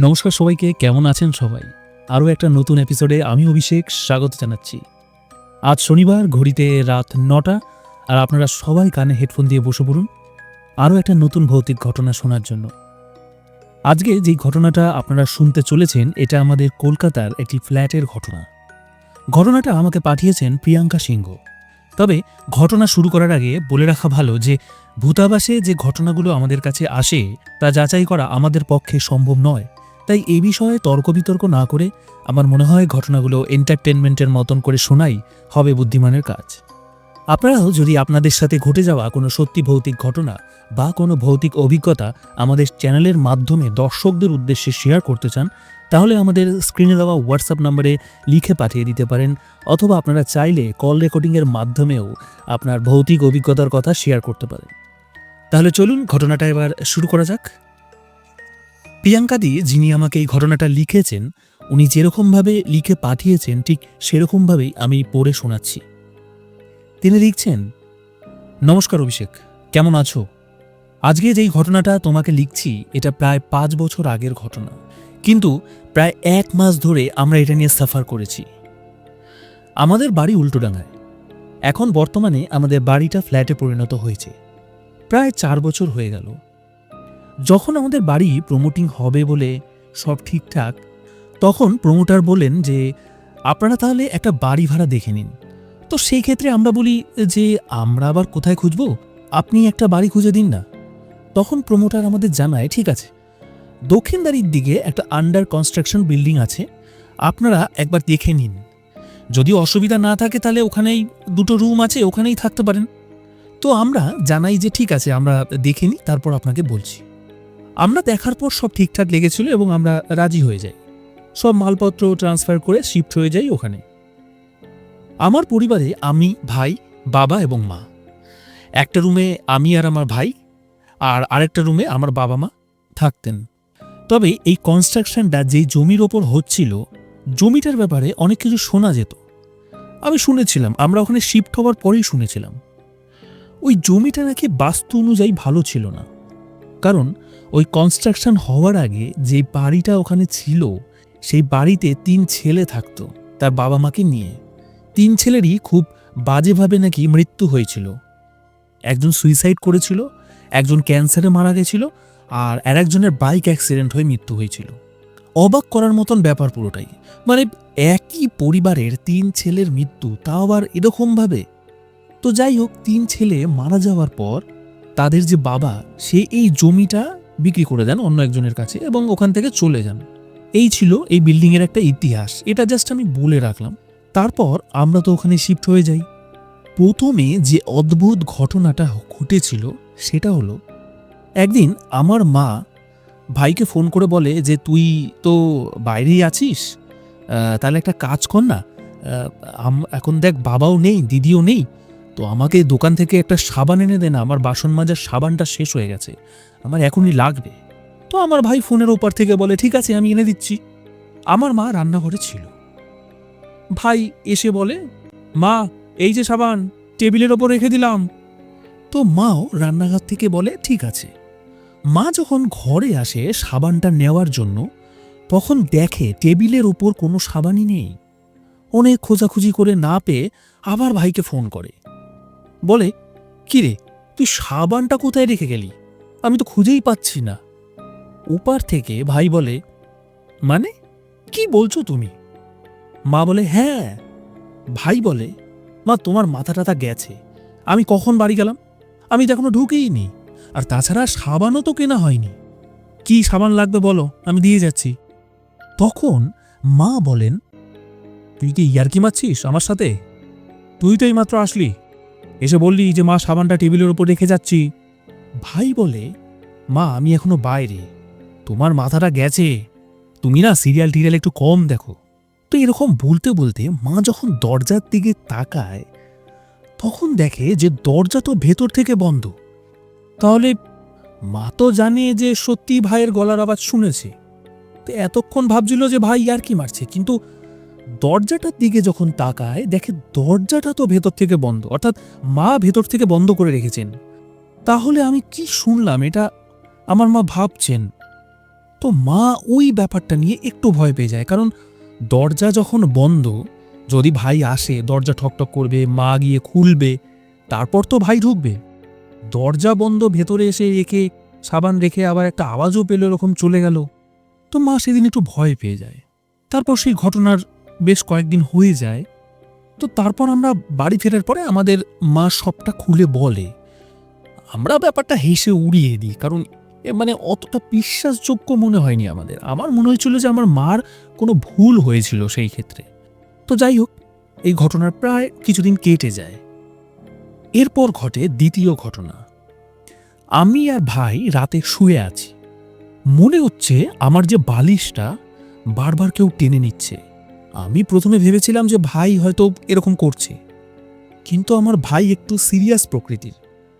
নমস্কার সবাইকে, কেমন আছেন সবাই? আরও একটা নতুন এপিসোডে আমি অভিষেক স্বাগত জানাচ্ছি। আজ শনিবার, ঘড়িতে রাত নটা, আর আপনারা সবাই কানে হেডফোন দিয়ে বসে পড়ুন আরও একটা নতুন ভৌতিক ঘটনা শোনার জন্য। আজকে যেই ঘটনাটা আপনারা শুনতে চলেছেন, এটা আমাদের কলকাতার একটি ফ্ল্যাটের ঘটনা। ঘটনাটা আমাকে পাঠিয়েছেন প্রিয়াঙ্কা সিংহ। তবে ঘটনা শুরু করার আগে বলে রাখা ভালো যে, ভূতাবাসে যে ঘটনাগুলো আমাদের কাছে আসে, তা যাচাই করা আমাদের পক্ষে সম্ভব নয়। তাই এই বিষয়ে তর্ক বিতর্ক না করে আমার মনে হয় ঘটনাগুলো এন্টারটেনমেন্টের মতন করে শোনাই হবে বুদ্ধিমানের কাজ। আপনারাও যদি আপনাদের সাথে ঘটে যাওয়া কোনো সত্যি ভৌতিক ঘটনা বা কোনো ভৌতিক অভিজ্ঞতা আমাদের চ্যানেলের মাধ্যমে দর্শকদের উদ্দেশ্যে শেয়ার করতে চান, তাহলে আমাদের স্ক্রিনে দেওয়া হোয়াটসঅ্যাপ নম্বরে লিখে পাঠিয়ে দিতে পারেন অথবা আপনারা চাইলে কল রেকর্ডিংয়ের মাধ্যমেও আপনার ভৌতিক অভিজ্ঞতার কথা শেয়ার করতে পারেন। তাহলে চলুন ঘটনাটা এবার শুরু করা যাক। প্রিয়াঙ্কাদি যিনি আমাকে এই ঘটনাটা লিখেছেন, উনি যেরকমভাবে লিখে পাঠিয়েছেন, ঠিক সেরকমভাবেই আমি পড়ে শোনাচ্ছি। তিনি লিখছেন, নমস্কার অভিষেক, কেমন আছো? আজকে যেই ঘটনাটা তোমাকে লিখছি, এটা প্রায় পাঁচ বছর আগের ঘটনা। কিন্তু প্রায় এক মাস ধরে আমরা এটা নিয়ে সাফার করেছি। আমাদের বাড়ি উল্টোডাঙ্গায়। এখন বর্তমানে আমাদের বাড়িটা ফ্ল্যাটে পরিণত হয়েছে। প্রায় চার বছর হয়ে গেল। যখন আমাদের বাড়ি প্রমোটিং হবে বলে সব ঠিকঠাক, তখন প্রমোটার বলেন যে, আপনারা তাহলে একটা বাড়ি ভাড়া দেখে নিন। তো সেই ক্ষেত্রে আমরা বলি যে, আমরা আবার কোথায় খুঁজব? আপনি একটা বাড়ি খুঁজে দিন না। তখন প্রমোটার আমাদের জানায়, ঠিক আছে, দক্ষিণদারির দিকে একটা আন্ডার কনস্ট্রাকশন বিল্ডিং আছে, আপনারা একবার দেখে নিন। যদি অসুবিধা না থাকে তাহলে ওখানেই দুটো রুম আছে, ওখানেই থাকতে পারেন। তো আমরা জানাই যে, ঠিক আছে, আমরা দেখে নিই, তারপর আপনাকে বলছি। আমরা দেখার পর সব ঠিকঠাক লেগেছিল এবং আমরা রাজি হয়ে যাই। সব মালপত্র ট্রান্সফার করে শিফট হয়ে যাই ওখানে। আমার পরিবারে আমি, ভাই, বাবা এবং মা। একটা রুমে আমি আর আমার ভাই আর আরেকটা রুমে আমার বাবা মা থাকতেন। তবে এই কনস্ট্রাকশনটা যেই জমির ওপর হচ্ছিল, জমিটার ব্যাপারে অনেক কিছু শোনা যেত। আমি শুনেছিলাম, আমরা ওখানে শিফট হওয়ার পরেই শুনেছিলাম। ওই জমিটা নাকি বাস্তু অনুযায়ী ভালো ছিল না। কারণ ওই কনস্ট্রাকশন হওয়ার আগে যে বাড়িটা ওখানে ছিল, সেই বাড়িতে তিন ছেলে থাকতো, তার বাবা মাকে নিয়ে। তিন ছেলেরই খুব বাজেভাবে নাকি মৃত্যু হয়েছিল। একজন সুইসাইড করেছিল, একজন ক্যান্সারে মারা গেছিল, আর আর একজনের বাইক অ্যাক্সিডেন্ট হয়ে মৃত্যু হয়েছিল। অবাক করার মতন ব্যাপার পুরোটাই। মানে একই পরিবারের তিন ছেলের মৃত্যু, তাও আবার এরকমভাবে? তো যাই হোক, তিন ছেলে মারা যাওয়ার পর তাদের যে বাবা, সে এই জমিটা বিক্রি করে দেন অন্য একজনের কাছে এবং ওখান থেকে চলে যান। এই ছিল এই বিল্ডিংয়ের একটা ইতিহাস। এটা জাস্ট আমি বলে রাখলাম। তারপর আমরা তো ওখানে শিফট হয়ে যাই। প্রথমে যে অদ্ভুত ঘটনাটা ঘটেছিল সেটা হলো, একদিন আমার মা ভাইকে ফোন করে বলে যে, তুই তো বাইরেই আছিস? তাহলে একটা কাজ কর না। এখন দেখ বাবাও নেই, দিদিও নেই। তো আমাকে দোকান থেকে একটা সাবান এনে দে না, আমার বাসন মাজার সাবানটা শেষ হয়ে গেছে। আমার এখনই লাগবে। তো আমার ভাই ফোনের ওপার থেকে বলে, ঠিক আছে, আমি এনে দিচ্ছি। আমার মা রান্নাঘরে ছিল। ভাই এসে বলে, মা, এই যে সাবান, টেবিলের ওপর রেখে দিলাম। তো মাও রান্নাঘর থেকে বলে, ঠিক আছে। মা যখন ঘরে আসে সাবানটা নেওয়ার জন্য, তখন দেখে টেবিলের ওপর কোনো সাবানই নেই। অনেক খোঁজাখুঁজি করে না পেয়ে আবার ভাইকে ফোন করে। বলে কি রে তুই সাবানটা কোথায় রেখে গেলি? আমি তো খুঁজেই পাচ্ছি না। ওপার থেকে ভাই বলে মানে? কি বলছো তুমি? মা বলে হ্যাঁ। ভাই বলে, মা, তোমার মাথা টাথা গেছে। আমি কখন বাড়ি গেলাম? আমি তো এখনও ঢুকেই নি। আর তাছাড়া সাবানও তো কেনা হয়নি। কি সাবান লাগবে বলো? আমি দিয়ে যাচ্ছি। তখন মা বলেন, তুই কি ইয়ার্কি মারছিস আমার সাথে? তুই তো এইমাত্র আসলি। এসে বললি যে, মা, সাবানটা টেবিলের ওপর রেখে যাচ্ছি। ভাই, বলে, মা, আমি এখনও বাইরে। তোমার মাথাটা গেছে। তুমি না সিরিয়াল টিরিয়াল একটু কম দেখো। তো এরকম বলতে বলতে মা যখন দরজার দিকে তাকায়, তখন দেখে যে দরজা তো ভেতর থেকে বন্ধ। তাহলে মা তো জানে যে সত্যি ভাইয়ের গলার আওয়াজ শুনেছে। তো এতক্ষণ ভাবছিল যে ভাই আর কি মারছে, কিন্তু দরজাটার দিকে যখন তাকায়, দেখে দরজাটা তো ভেতর থেকে বন্ধ, অর্থাৎ মা ভেতর থেকে বন্ধ করে রেখেছেন। তাহলে আমি কি শুনলাম? এটা আমার মা ভাবছেন। তো মা ওই ব্যাপারটা নিয়ে একটু ভয় পেয়ে যায়, কারণ দরজা যখন বন্ধ, যদি ভাই আসে, দরজা ঠকঠক করবে, মা গিয়ে খুলবে, তারপর তো ভাই ঢুকবে। দরজা বন্ধ, ভেতরে এসে রেখে সাবান রেখে আবার একটা আওয়াজও পেল, এরকম চলে গেল। তো মা সেদিন একটু ভয় পেয়ে যায়। তারপর সেই ঘটনার বেশ কয়েকদিন হয়ে যায়, তো তারপর আমরা বাড়ি ফেরার পরে আমাদের মা সবটা খুলে বলে, আমরা ব্যাপারটা হেসে উড়িয়ে দিই, কারণ মানে অতটা বিশ্বাসযোগ্য মনে হয়নি আমাদের। আমার মনে হয়েছিল যে আমার মার কোনো ভুল হয়েছিল সেই ক্ষেত্রে। তো যাই হোক, এই ঘটনার প্রায় কিছুদিন কেটে যায়। এরপর ঘটে দ্বিতীয় ঘটনা। আমি আর ভাই রাতে শুয়ে আছি। মনে হচ্ছে আমার যে বালিশটা বারবার কেউ টেনে নিচ্ছে। আমি প্রথমে ভেবেছিলাম যে ভাই হয়তো এরকম করছে। কিন্তু আমার ভাই একটু সিরিয়াস প্রকৃতির।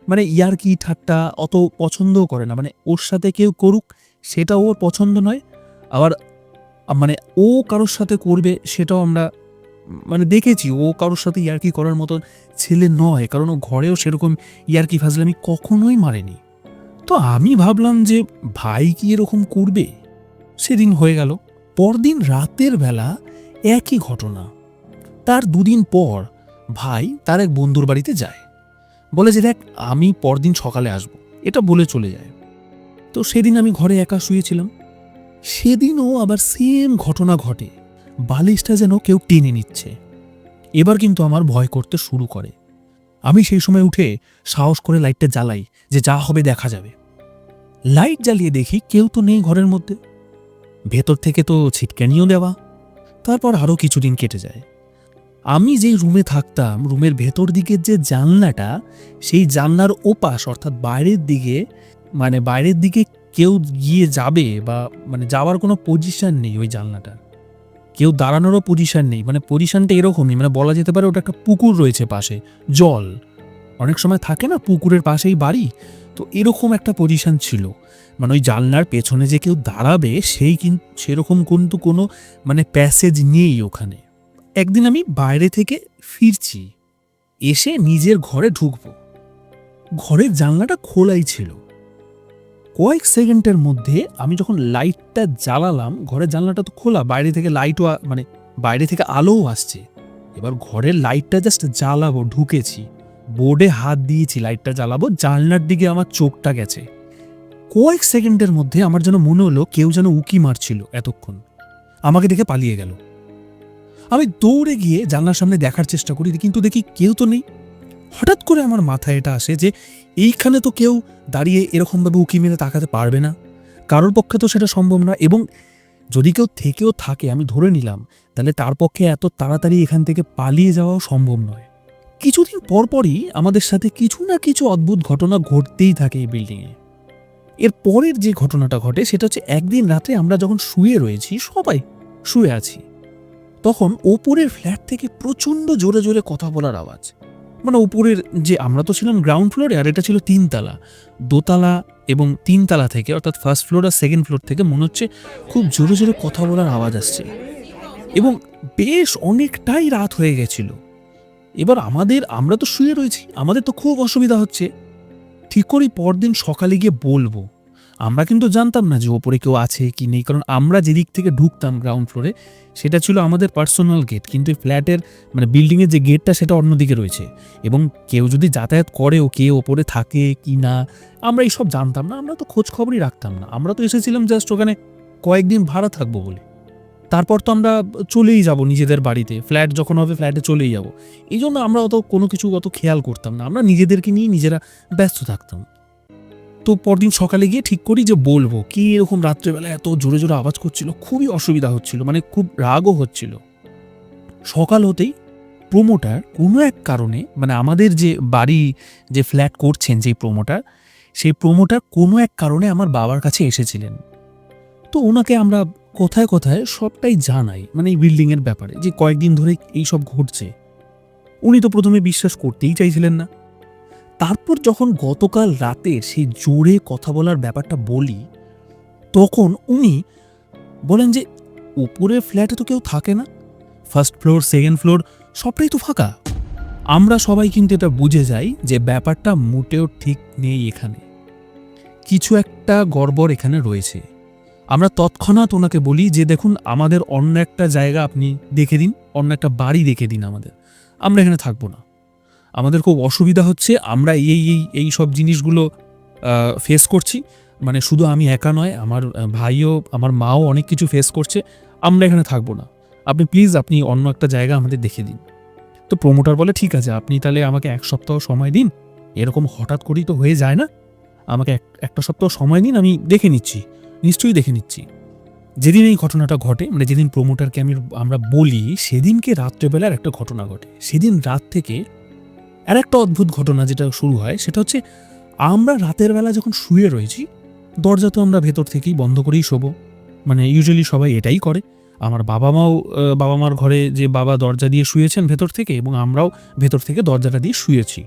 মানে ইয়ারকি ঠাট্টা, অত পছন্দও করে না। মানে ওর সাথে কেউ করুক, সেটা ওর পছন্দ নয়। আবার মানে ও কারোর সাথে করবে, সেটাও আমরা মানে দেখেছি। ও কারোর সাথে ইয়ার্কি করার মতো ছেলে নয়। কারণ ও ঘরেও সেরকম ইয়ার্কি ফাজলামি কখনোই মারেনি। তো আমি ভাবলাম যে ভাই কি এরকম করবে? সেদিন হয়ে গেল। পরদিন রাতের বেলা একই ঘটনা। তার দুদিন পর ভাই তার এক বন্ধুর বাড়িতে যায়। বলে যে, দেখ, আমি পরদিন সকালে আসব। এটা বলে চলে যায়। তো সেদিন আমি ঘরে একা শুয়েছিলাম। সেদিনও আবার সেম ঘটনা ঘটে। বালিশটা যেন কেউ টেনে নিচ্ছে। এবার কিন্তু আমার ভয় করতে শুরু করে। আমি সেই সময় উঠে সাহস করে লাইটটা জ্বালাই যে, যা হবে দেখা যাবে। লাইট জ্বালিয়ে দেখি কেউ তো নেই ঘরের মধ্যে। ভেতর থেকে তো ছিটকানিও দেওয়া। তারপর আরও কিছুদিন কেটে যায়। আমি যেই রুমে থাকতাম, রুমের ভেতর দিকের যে জানলাটা, সেই জানলার ওপাশ, অর্থাৎ বাইরের দিকে মানে বাইরের দিকে কেউ গিয়ে যাবে বা মানে যাওয়ার কোনো পজিশন নেই ওই জানলাটা কেউ দাঁড়ানোরও পজিশন নেই মানে পজিশনটা এরকমই মানে বলা যেতে পারে ওটা একটা পুকুর রয়েছে পাশে, জল। অনেক সময় থাকে না পুকুরের পাশেই বাড়ি? তো এরকম একটা পজিশন ছিল। মানে ওই জানলার পেছনে যে কেউ দাঁড়াবে, সেই কিন্তু সেরকম কিন্তু কোনো মানে প্যাসেজ নেই ওখানে। একদিন আমি বাইরে থেকে ফিরছি, এসে নিজের ঘরে ঢুকবো। ঘরের জানলাটা খোলাই ছিল। কয়েক সেকেন্ডের মধ্যে আমি যখন লাইটটা জ্বালালাম, ঘরের জানলাটা তো খোলা, বাইরে থেকে লাইটও মানে বাইরে থেকে আলোও আসছে। এবার ঘরের লাইটটা জাস্ট জ্বালাবো, ঢুকেছি। বোর্ডে হাত দিয়েছি লাইটটা জ্বালাবো, জানলার দিকে আমার চোখটা গেছে। কয়েক সেকেন্ডের মধ্যে আমার যেন মনে হলো কেউ যেন উকি মারছিল এতক্ষণ। আমাকে দেখে পালিয়ে গেল। আমি দৌড়ে গিয়ে জানলার সামনে দেখার চেষ্টা করি, কিন্তু দেখি কেউ তো নেই। হঠাৎ করে আমার মাথায় এটা আসে যে এইখানে তো কেউ দাঁড়িয়ে এরকমভাবে উকি মেরে তাকাতে পারবে না। কারোর পক্ষে তো সেটা সম্ভব না এবং যদি কেউ থেকেও থাকে, আমি ধরে নিলাম, তাহলে তার পক্ষে এত তাড়াতাড়ি এখান থেকে পালিয়ে যাওয়াও সম্ভব নয়। কিছুদিন পরপরই আমাদের সাথে কিছু না কিছু অদ্ভুত ঘটনা ঘটতেই থাকে এই বিল্ডিংয়ে এর পরের যে ঘটনাটা ঘটে, সেটা হচ্ছে একদিন রাতে আমরা যখন শুয়ে রয়েছি, সবাই শুয়ে আছি, তখন ওপরের ফ্ল্যাট থেকে প্রচণ্ড জোরে জোরে কথা বলার আওয়াজ। মানে উপরের যে, আমরা তো ছিলাম গ্রাউন্ড ফ্লোরে আর এটা ছিল তিনতলা। দোতলা এবং তিনতলা থেকে, অর্থাৎ ফার্স্ট ফ্লোর আর সেকেন্ড ফ্লোর থেকে মনে হচ্ছে খুব জোরে জোরে কথা বলার আওয়াজ আসছে। এবং বেশ অনেকটাই রাত হয়ে গেছিল। এবার আমাদের, আমরা তো শুয়ে রয়েছি, আমাদের তো খুব অসুবিধা হচ্ছে। ঠিক করেই পরদিন সকালে গিয়ে বলব। আমরা কিন্তু জানতাম না যে ওপরে কেউ আছে কি নেই, কারণ আমরা যেদিক থেকে ঢুকতাম গ্রাউন্ড ফ্লোরে সেটা ছিল আমাদের পার্সোনাল গেট কিন্তু ফ্ল্যাটের মানে বিল্ডিংয়ের যে গেটটা সেটা অন্যদিকে রয়েছে। এবং কেউ যদি যাতায়াত করেও কে ওপরে থাকে কি না, আমরা এইসব জানতাম না, আমরা তো খোঁজ খবরই রাখতাম না। আমরা তো এসেছিলাম জাস্ট ওখানে কয়েকদিন ভাড়া থাকব বলে। তারপর তো আমরা চলেই যাব নিজেদের বাড়িতে। ফ্ল্যাট যখন হবে, ফ্ল্যাটে চলেই যাব। এই জন্য আমরা অত কোনো কিছু অত খেয়াল করতাম না। আমরা নিজেদেরকে নিয়ে নিজেরা ব্যস্ত থাকতাম। তো পরদিন সকালে গিয়ে ঠিক করি যে বলব, কি এরকম রাত্রেবেলা এত জোরে জোরে আওয়াজ করছিল, খুবই অসুবিধা হচ্ছিল মানে খুব রাগও হচ্ছিল। সকাল হতেই প্রোমোটার কোনো এক কারণে মানে আমাদের যে বাড়ি যে ফ্ল্যাট করছেন যে প্রোমোটার, সেই প্রোমোটার কোনো এক কারণে আমার বাবার কাছে এসেছিলেন। তো ওনাকে আমরা কোথায় কোথায় সবটাই জানাই মানে এই বিল্ডিংয়ের ব্যাপারে, যে কয়েকদিন ধরে এই সব ঘটছে। উনি তো প্রথমে বিশ্বাস করতেই চাইছিলেন না। তারপর যখন গতকাল রাতে সেই জোরে কথা বলার ব্যাপারটা বলি, তখন উনি বলেন যে উপরের ফ্ল্যাটে তো কেউ থাকে না। ফার্স্ট ফ্লোর সেকেন্ড ফ্লোর সবটাই তো ফাঁকা। আমরা সবাই কিন্তু এটা বুঝে যাই যে ব্যাপারটা মোটেও ঠিক নেই এখানে। কিছু একটা গড়বড় এখানে রয়েছে। আমরা তৎক্ষণাৎ ওনাকে বলি যে, দেখুন, আমাদের অন্য একটা জায়গা আপনি দেখে দিন, অন্য একটা বাড়ি দেখে দিন আমাদের। আমরা এখানে থাকব না। আমাদের খুব অসুবিধা হচ্ছে, আমরা এই এই এই সব জিনিসগুলো ফেস করছি। মানে শুধু আমি একা নয়, আমার ভাইও, আমার মাও অনেক কিছু ফেস করছে। আমরা এখানে থাকব না। আপনি প্লিজ আপনি অন্য একটা জায়গা আমাদের দেখে দিন। তো প্রমোটার বলে, ঠিক আছে, আপনি তাহলে আমাকে এক সপ্তাহ সময় দিন। এরকম হঠাৎ করেই তো হয়ে যায় না। আমাকে এক, একটা সপ্তাহ সময় দিন, আমি দেখে নিচ্ছি। নিশ্চয়ই দেখে নিচ্ছি। যেদিন এই ঘটনাটা ঘটে মানে যেদিন প্রমোটারকে আমি আমরা বলি, সেদিনকে রাত্রেবেলার একটা ঘটনা ঘটে। সেদিন রাত থেকে আর একটা অদ্ভুত ঘটনা যেটা শুরু হয়, সেটা হচ্ছে আমরা রাতের বেলা যখন শুয়ে রয়েছি, দরজা তো আমরা ভেতর থেকেই বন্ধ করেই শোবো। মানে ইউজুয়ালি সবাই এটাই করে। আমার বাবা মাও বাবা মার ঘরে যে বাবা দরজা দিয়ে শুয়েছেন ভেতর থেকে এবং আমরাও ভেতর থেকে দরজাটা দিয়ে শুয়েছি।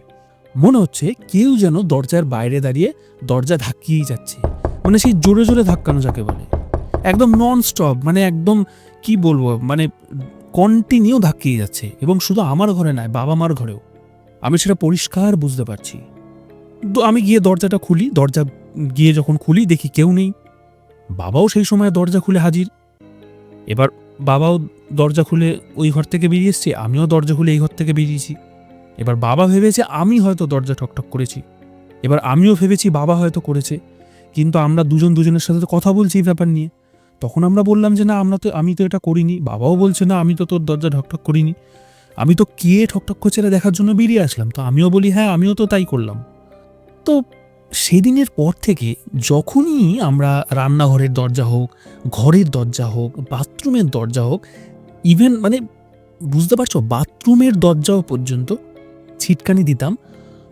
মনে হচ্ছে কেউ যেন দরজার বাইরে দাঁড়িয়ে দরজা ধাক্কিয়েই যাচ্ছে। মানে সেই জোরে জোরে ধাক্কানো যাকে বলে। একদম নন স্টপ মানে একদম কি বলব মানে কন্টিনিউ ধাক্কিয়ে যাচ্ছে। এবং শুধু আমার ঘরে নয় বাবা মার ঘরেও। আমি সেটা পরিষ্কার বুঝতে পারছি। আমি গিয়ে দরজাটা খুলি, দরজা গিয়ে যখন খুলি, দেখি কেউ নেই। বাবাও সেই সময় দরজা খুলে হাজির। এবার বাবাও দরজা খুলে ওই ঘর থেকে বেরিয়ে এসছে, আমিও দরজা খুলে এই ঘর থেকে বেরিয়েছি। এবার বাবা ভেবেছে, আমি হয়তো দরজা ঠকঠক করেছি। এবার আমিও ভেবেছি, বাবা হয়তো করেছে। কিন্তু আমরা দুজন দুজনের সাথে তো কথা বলছি এই ব্যাপার নিয়ে। তখন আমরা বললাম যে, না, আমরা তো, আমি তো এটা করিনি। বাবাও বলছে, না, আমি তো তোর দরজা ঠকঠক করিনি। আমি তো কে ঠকঠক করছে এটা দেখার জন্য বেরিয়ে আসলাম। তো আমিও বলি হ্যাঁ আমিও তো তাই করলাম। তো সেদিনের পর থেকে যখনই আমরা রান্নাঘরের দরজা হোক, ঘরের দরজা হোক, বাথরুমের দরজা হোক ইভেন মানে বুঝতে পারছ, বাথরুমের দরজাও পর্যন্ত ছিটকানি দিতাম,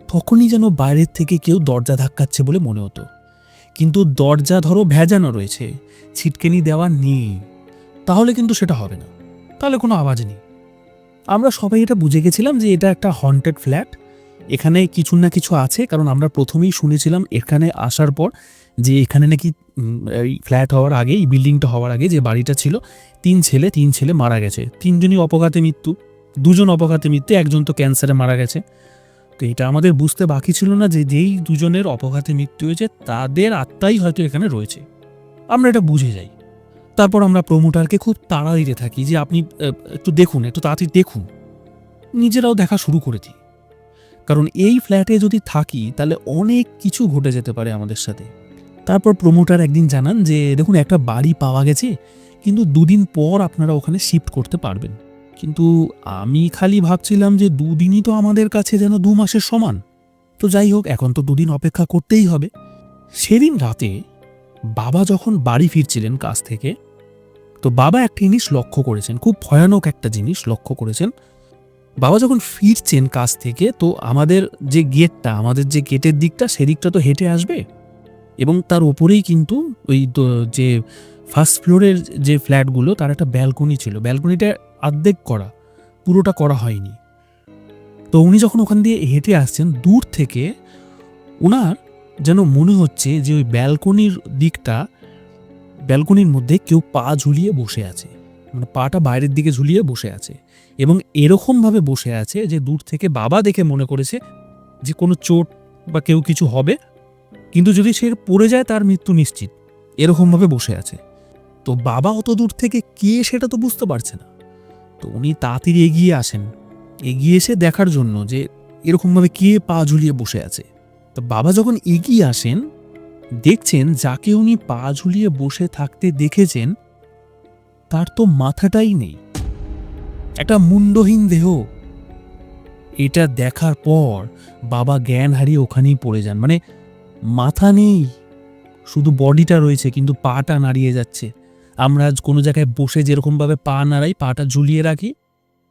তখনই যেন বাইরের থেকে কেউ দরজা ধাক্কাচ্ছে বলে মনে হতো। কিন্তু দরজা ধরো ভেজানো রয়েছে, ছিটকেনি দেওয়া নেই। তাহলে কিন্তু সেটা হবে না, তাহলে কোনো আওয়াজ নেই। আমরা সবাই এটা বুঝে গেছিলাম যে এটা একটা হন্টেড ফ্ল্যাট এখানে কিছু না কিছু আছে, কারণ আমরা প্রথমেই শুনেছিলাম এখানে আসার পর যে এখানে নাকি এই ফ্ল্যাট হওয়ার আগে, এই বিল্ডিংটা হওয়ার আগে যে বাড়িটা ছিল, তিন ছেলে তিন ছেলে মারা গেছে। তিনজনই অপঘাতে মৃত্যু, দুজন অপঘাতে মৃত্যু, একজন তো ক্যান্সারে মারা গেছে। তো এটা আমাদের বুঝতে বাকি ছিল না যে যেই দুজনের অপঘাতে মৃত্যু হয়েছে, তাদের আত্মাই হয়তো এখানে রয়েছে। আমরা এটা বুঝে যাই। তারপর আমরা প্রমোটারকে খুব তাড়া দিতে থাকি যে আপনি একটু দেখুন, একটু তাড়াতাড়ি দেখুন। নিজেরাও দেখা শুরু করে দিই। কারণ এই ফ্ল্যাটে যদি থাকি, তাহলে অনেক কিছু ঘটে যেতে পারে আমাদের সাথে। তারপর প্রমোটার একদিন জানান যে, দেখুন, একটা বাড়ি পাওয়া গেছে, কিন্তু দুদিন পর আপনারা ওখানে শিফট করতে পারবেন। কিন্তু আমি খালি ভাবছিলাম যে দুদিনই তো আমাদের কাছে যেন দু মাসের সমান। তো যাই হোক, এখন তো দুদিন অপেক্ষা করতেই হবে। সেদিন রাতে বাবা যখন বাড়ি ফিরছিলেন কাজ থেকে, তো বাবা একটা জিনিস লক্ষ্য করেছেন, খুব ভয়ানক একটা জিনিস লক্ষ্য করেছেন। বাবা যখন ফিরছেন কাজ থেকে, তো আমাদের যে গেটটা, আমাদের যে গেটের দিকটা, সেদিকটা তো হেঁটে আসবে। এবং তার ওপরেই কিন্তু ওই যে ফার্স্ট ফ্লোরের যে ফ্ল্যাটগুলো তার একটা ব্যালকনি ছিল। ব্যালকনিটা অর্ধেক করা, পুরোটা করা হয়নি। তো উনি যখন ওখান দিয়ে হেঁটে আসছেন, দূর থেকে ওনার যেন মনে হচ্ছে যে ওই ব্যালকনির দিকটা, ব্যালকনির মধ্যে কেউ পা ঝুলিয়ে বসে আছে। মানে পাটা বাইরের দিকে ঝুলিয়ে বসে আছে। এবং এরকমভাবে বসে আছে যে দূর থেকে বাবা দেখে মনে করেছে যে কোনো চোট বা কেউ কিছু হবে, কিন্তু যদি সে পড়ে যায় তার মৃত্যু নিশ্চিত। এরকমভাবে বসে আছে। তো বাবা অত দূর থেকে কে সেটা তো বুঝতে পারছে না। তো উনি তাড়াতাড়ি এগিয়ে আসেন। এগিয়ে এসে দেখার জন্য যে এরকমভাবে কে পা ঝুলিয়ে বসে আছে। তো বাবা যখন এগিয়ে আসেন, দেখছেন যাকে উনি পা ঝুলিয়ে বসে থাকতে দেখেছেন, তার তো মাথাটাই নেই। একটা মুন্ডহীন দেহ। এটা দেখার পর বাবা জ্ঞান হারিয়ে ওখানেই পড়ে যান। মানে মাথা নেই। শুধু বডিটা রয়েছে, কিন্তু পাটা নাড়িয়ে যাচ্ছে। আমরা কোনো জায়গায় বসে যেরকমভাবে পা নাড়াই, পাটা ঝুলিয়ে রাখি,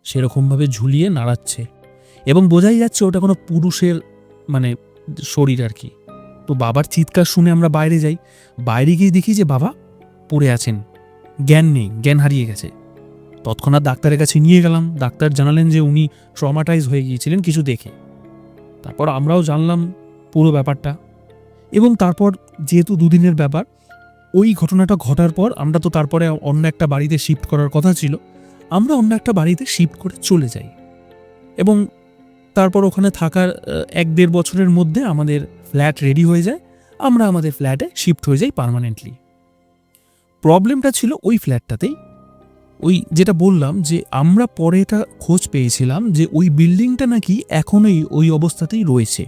সেরকমভাবে ঝুলিয়ে নাড়াচ্ছে। এবং বোঝাই যাচ্ছে ওটা কোনো পুরুষের মানে শরীর আর কি। তো বাবার চিৎকার শুনে আমরা বাইরে যাই। বাইরে গিয়ে দেখি যে বাবা পড়ে আছেন। জ্ঞান নেই, জ্ঞান হারিয়ে গেছে। তৎক্ষণাৎ ডাক্তারের কাছে নিয়ে গেলাম। ডাক্তার জানালেন যে উনি ট্রমাটাইজ হয়ে গিয়েছিলেন, কিছু দেখে। তারপর আমরাও জানলাম পুরো ব্যাপারটা। এবং তারপর যেহেতু দুদিনের ব্যাপার ওই ঘটনাটা ঘটার পর আমরা তো তারপরে অন্য একটা বাড়িতে শিফট করার কথা ছিল, আমরা অন্য একটা বাড়িতে শিফট করে চলে যাই। এবং তারপর ওখানে থাকার এক দেড় বছরের মধ্যে আমাদের ফ্ল্যাট রেডি হয়ে যায়, আমরা আমাদের ফ্ল্যাটে শিফট হয়ে যাই পার্মানেন্টলি প্রবলেমটা ছিল ওই ফ্ল্যাটটাতেই ওই যেটা বললাম যে আমরা পরে এটা খোঁজ পেয়েছিলাম যে ওই বিল্ডিংটা নাকি এখনোই ওই অবস্থাতেই রয়েছে।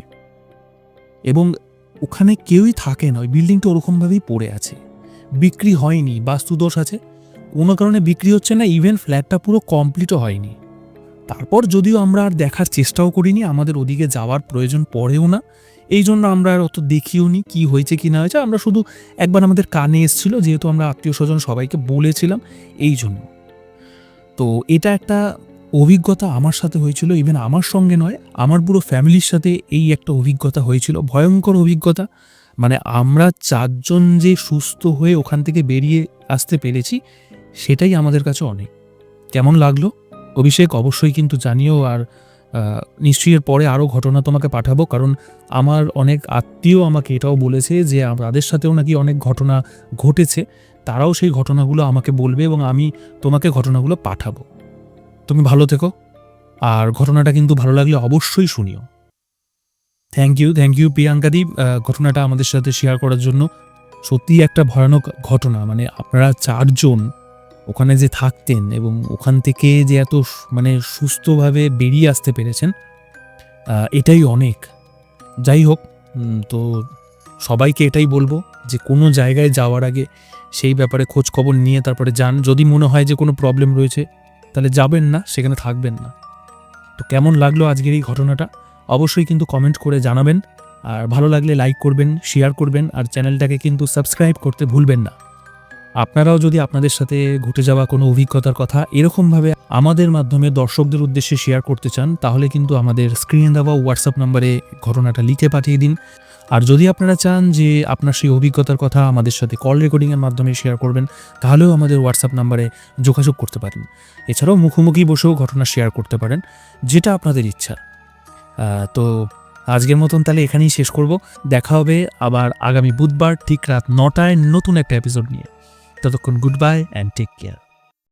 এবং ওখানে কেউই থাকে না, ওই বিল্ডিংটা ওরকমভাবেই পড়ে আছে। বিক্রি হয়নি বাস্তুদোষ আছে। কোনো কারণে বিক্রি হচ্ছে না ইভেন ফ্ল্যাটটা পুরো কমপ্লিটও হয়নি। তারপর যদিও আমরা আর দেখার চেষ্টাও করিনি, আমাদের ওদিকে যাওয়ার প্রয়োজন পড়েও না। এই জন্য আমরা আর অত দেখিও নি কী হয়েছে, কি না হয়েছে। আমরা শুধু একবার আমাদের কানে এসেছিল, যেহেতু আমরা আত্মীয় স্বজন সবাইকে বলেছিলাম এই জন্য। তো এটা একটা অভিজ্ঞতা আমার সাথে হয়েছিল ইভেন আমার সঙ্গে নয়, আমার পুরো ফ্যামিলির সাথে এই একটা অভিজ্ঞতা হয়েছিল, ভয়ঙ্কর অভিজ্ঞতা। মানে আমরা চারজন যে সুস্থ হয়ে ওখান থেকে বেরিয়ে আসতে পেরেছি, সেটাই আমাদের কাছে অনেক। কেমন লাগল? অভিষেক, অবশ্যই কিন্তু জানিও আর নিশ্চয়ই এর পরে আরও ঘটনা তোমাকে পাঠাবো, কারণ আমার অনেক আত্মীয় আমাকে এটাও বলেছে যে তাদের সাথেও নাকি অনেক ঘটনা ঘটেছে, তারাও সেই ঘটনাগুলো আমাকে বলবে এবং আমি তোমাকে ঘটনাগুলো পাঠাবো। তুমি ভালো থেকো, আর ঘটনাটা কিন্তু ভালো লাগলে অবশ্যই শুনিও। থ্যাংক ইউ থ্যাংক ইউ প্রিয়াঙ্কাদি ঘটনাটা আমাদের সাথে শেয়ার করার জন্য সত্যিই একটা ভয়ানক ঘটনা। মানে আপনারা চারজন ওখানে যে থাকতেন এবং ওখান থেকে যে এত মানে সুস্থভাবে বেরিয়ে আসতে পেরেছেন এটাই অনেক। যাই হোক তো সবাইকে এটাই বলব যে কোনো জায়গায় যাওয়ার আগে সেই ব্যাপারে খোঁজ খবর নিয়ে তারপরে যান। যদি মনে হয় যে কোনো প্রবলেম রয়েছে, তাহলে যাবেন না, সেখানে থাকবেন না। তো কেমন লাগল আজকের এই ঘটনাটা? অবশ্যই কিন্তু কমেন্ট করে জানাবেন। আর ভালো লাগলে লাইক করবেন শেয়ার করবেন, আর চ্যানেলটাকে কিন্তু সাবস্ক্রাইব করতে ভুলবেন না। আপনারাও যদি আপনাদের সাথে ঘটে যাওয়া কোনো অভিজ্ঞতার কথা এরকমভাবে আমাদের মাধ্যমে দর্শকদের উদ্দেশ্যে শেয়ার করতে চান, তাহলে কিন্তু আমাদের স্ক্রিনে দেওয়া হোয়াটসঅ্যাপ নম্বরে ঘটনাটা লিখে পাঠিয়ে দিন। আর যদি আপনারা চান যে আপনার সেই অভিজ্ঞতার কথা আমাদের সাথে কল রেকর্ডিংয়ের মাধ্যমে শেয়ার করবেন, তাহলেও আমাদের হোয়াটসঅ্যাপ নাম্বারে যোগাযোগ করতে পারেন। এছাড়াও মুখোমুখি বসেও ঘটনা শেয়ার করতে পারেন, যেটা আপনাদের ইচ্ছা। তো আজকের মতন তাহলে এখানেই শেষ করব। দেখা হবে আবার আগামী বুধবার ঠিক রাত নটায় নতুন একটা এপিসোড নিয়ে। ততক্ষণ good bye and take care